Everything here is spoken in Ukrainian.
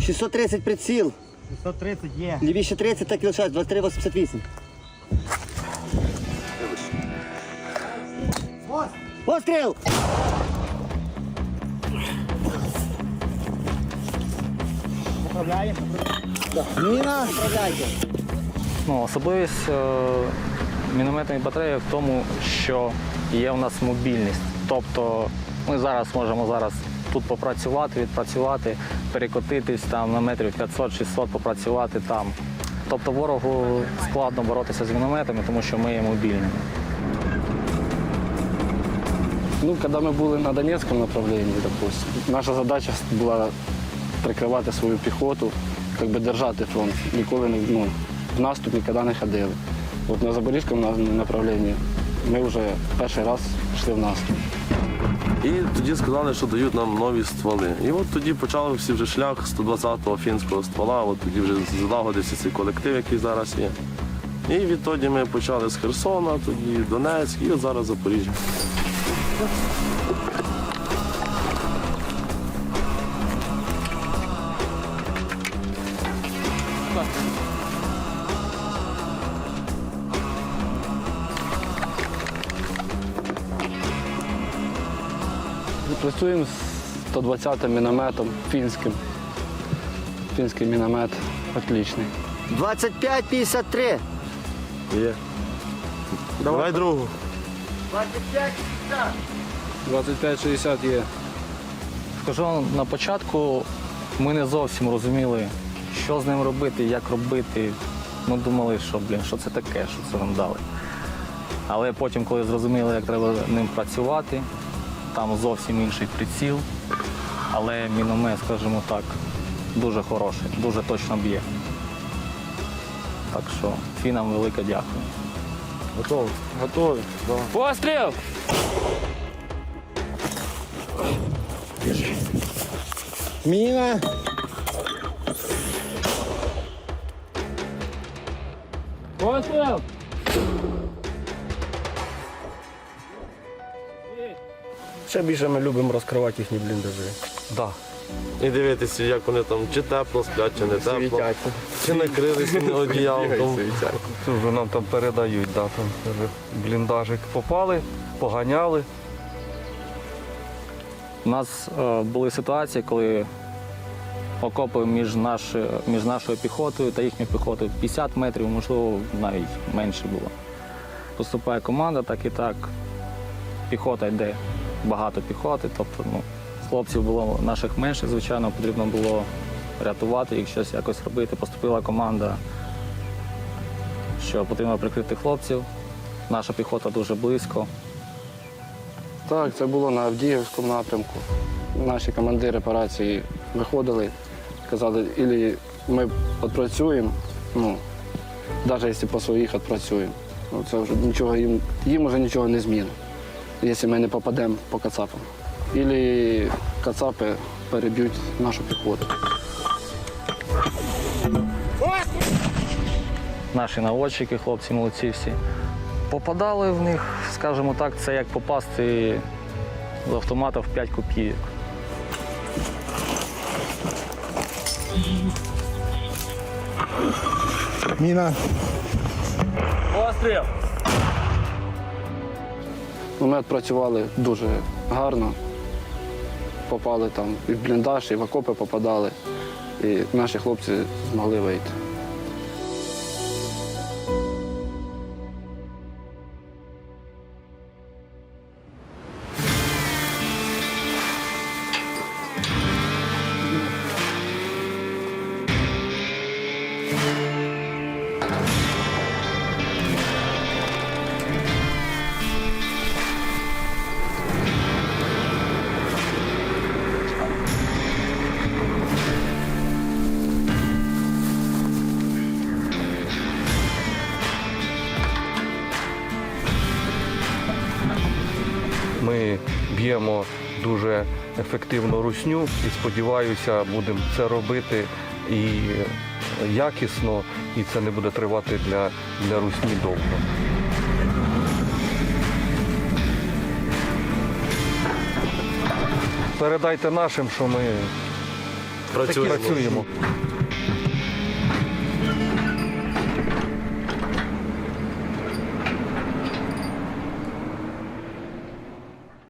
630 приціл. 130 є. Лівіше 30, так і лишається, 2388. Постріл! Управляємо. Міна! Направляйте. Ну, особливість е, мінометної батареї в тому, що є у нас мобільність. Тобто ми зараз можемо зараз тут попрацювати, відпрацювати, перекотитись там на метрів 500-600, попрацювати там. Тобто ворогу складно боротися з мінометами, тому що ми є мобільними. Ну, когда мы были на Донецком направлении, допустим, наша задача була прикривати свою піхоту, как би держати фронт. Ніколи не ну, в наступ ніколи не ходили. От на Запорізькому направленні ми вже перший раз йшли в наступ. І тоді сказали, що дають нам нові стволи. І от тоді почався вже шлях 120-го фінського ствола, от тоді вже залагодився цей колектив, який зараз є. І відтоді ми почали з Херсона, тоді Донецьк і от зараз Запоріжжя. Працюємо з 120-м мінометом фінським. Фінський міномет отличний. 25-53. Є. Давай другу. 25-60 є. Скажу на початку, ми не зовсім розуміли, що з ним робити, як робити. Ми думали, що блін, що це таке, що це нам дали. Але потім, коли зрозуміли, як треба ним працювати, там зовсім інший приціл. Але міномет, скажімо так, дуже хороший, дуже точно б'є. Так що фінам велике дякую. Готові. Давай. Постріл! Міна! Постріл! Ще більше ми любимо розкривати їхні бліндажі. Да. І дивитися, як вони там чи тепло сплять, чи не тепло, чи накрилися одіялком. Це вже нам там передають, да, там вже бліндажик попали, поганяли. У нас е, були ситуації, коли окопи між, наш, між нашою піхотою та їхньою піхотою 50 метрів, можливо, навіть менше було. Поступає команда, так і так. Піхота йде багато піхоти, тобто ну, хлопців було наших менше, звичайно, потрібно було рятувати їх, щось якось робити. Поступила команда, що потрібно прикрити хлопців. Наша піхота дуже близько. Так, це було на Авдіївському напрямку. Наші командири операції виходили, казали, ілі ми відпрацюємо, ну, навіть якщо по своїх відпрацюємо. Ну, це вже нічого їм, їм вже нічого не змінить, якщо ми не попадемо по кацапам. Ілі кацапи переб'ють нашу піхоту. наші наводчики, хлопці молодці всі. Попадали в них, скажімо так, це як попасти з автомата в 5 копійок. Міна! Постріл! Ну, Ми відпрацювали дуже гарно. Попали там і в бліндаж, і в окопи попадали. І наші хлопці змогли вийти. Ми б'ємо дуже ефективно русню і сподіваюся, будемо це робити і якісно, і це не буде тривати для, для русні довго. Передайте нашим, що ми Працюємо. Працюємо.